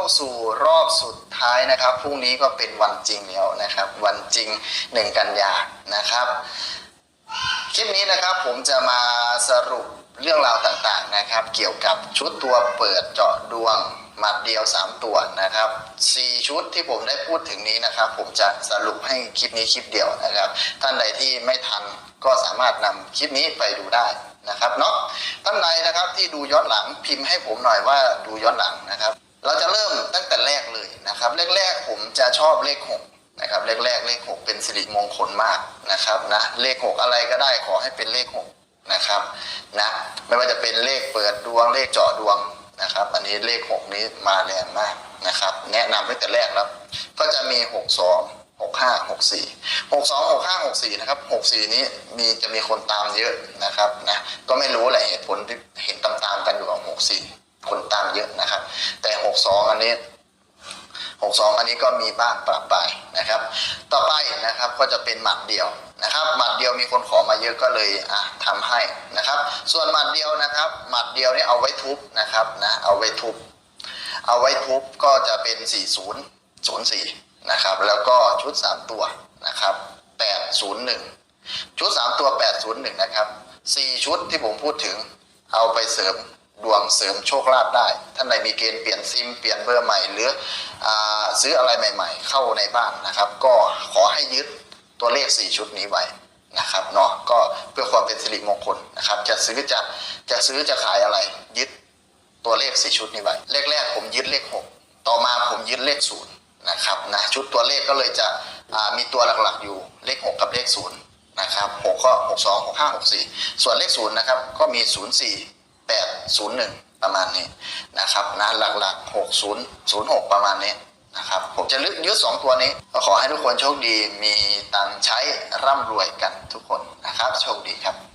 าสู่รอบสุดท้ายนะครับพรุ่งนี้ก็เป็นวันจริงแล้วนะครับ วันจริงหนึ่งกันยานะครับ คลิปนี้นะครับผมจะมาสรุปเรื่องราวต่างๆนะครับ เกี่ยวกับชุดตัวเปิดเจาะดวงหมัดเดียว 3 ตัวนะครับ 4 ชุดที่ผมได้พูดถึงนี้นะครับ ผมจะสรุปให้คลิปนี้คลิปเดียวนะครับ ท่านใดที่ไม่ทันก็สามารถนำคลิปนี้ไปดูได้นะครับเนาะท่านใดนะครับที่ดูย้อนหลังพิมพ์ให้ผมหน่อยว่าดูย้อนหลังนะครับ เราจะเริ่ม นะครับแรกๆผมจะชอบเลขหกนะครับเลขแรกเลขหกเป็นสิริมงคลมากนะครับนะเลขหกอะไรก็ได้ขอให้เป็นเลขหกนะครับนะไม่ว่าจะเป็นเลขเปิดดวงเลขเจาะดวงนะครับ อันนี้เลขหกนี้มาแรงมากนะครับ แนะนำตั้งแต่แรกแล้วก็จะมีหกสองหกห้าหกสี่หกสองหกห้าหกสี่นะครับหกสี่นี้มีจะมีคนตามเยอะนะครับนะก็ไม่รู้แหละเหตุผลที่เห็นตามๆกันอยู่ของหกสี่คนตามเยอะนะครับ แต่หกสองอันนี้ หกสองอันนี้ก็มีบ้างปรับไปนะครับ ต่อไปนะครับก็จะเป็นหมัดเดียวนะครับ หมัดเดียวมีคนขอมาเยอะก็เลยอะทำให้นะครับ ส่วนหมัดเดียวนะครับ หมัดเดียวนี่เอาไว้ทุบนะครับนะเอาไว้ทุบ เอาไว้ทุบก็จะเป็น 4004นะครับ แล้วก็ชุด 3 ตัวนะครับ 801 ชุด 3 ตัว 801 นะครับ 4 ชุดที่ผมพูดถึงเอาไปเสริม ดวงเสริมโชคลาภได้ ท่านใดมีเกณฑ์เปลี่ยนซิมเปลี่ยนเบอร์ใหม่ หรืออซื้ออะไรใหม่ ๆ เข้าในบ้านนะครับ ก็ขอให้ยึดตัวเลข 4 ชุดนี้ไว้นะครับเนาะก็เพื่อความเป็นสิริมงคลนะครับ จะซื้อจะจะซื้อจะขายอะไรยึดตัวเลขสี่ชุดนี้ไว้เลขๆผมยึดเลขหกต่อมาผมยึดเลขศูนย์นะครับนะชุดตัวเลขก็เลยจะมีตัวหลักๆอยู่เลขหกกับเลขศูนย์นะครับหกก็หกสองหกห้าหกสี่ส่วนเลขศูนย์นะครับก็มีศูนย์สี่ แปดศูนย์หนึ่งประมาณนี้นะครับนะหลักๆหกศูนย์ศูนย์หกประมาณนี้นะครับผมจะลึกยึดสองตัวนี้ก็ขอให้ทุกคนโชคดีมีตังใช้ร่ำรวยกันทุกคนนะครับ โชคดีครับ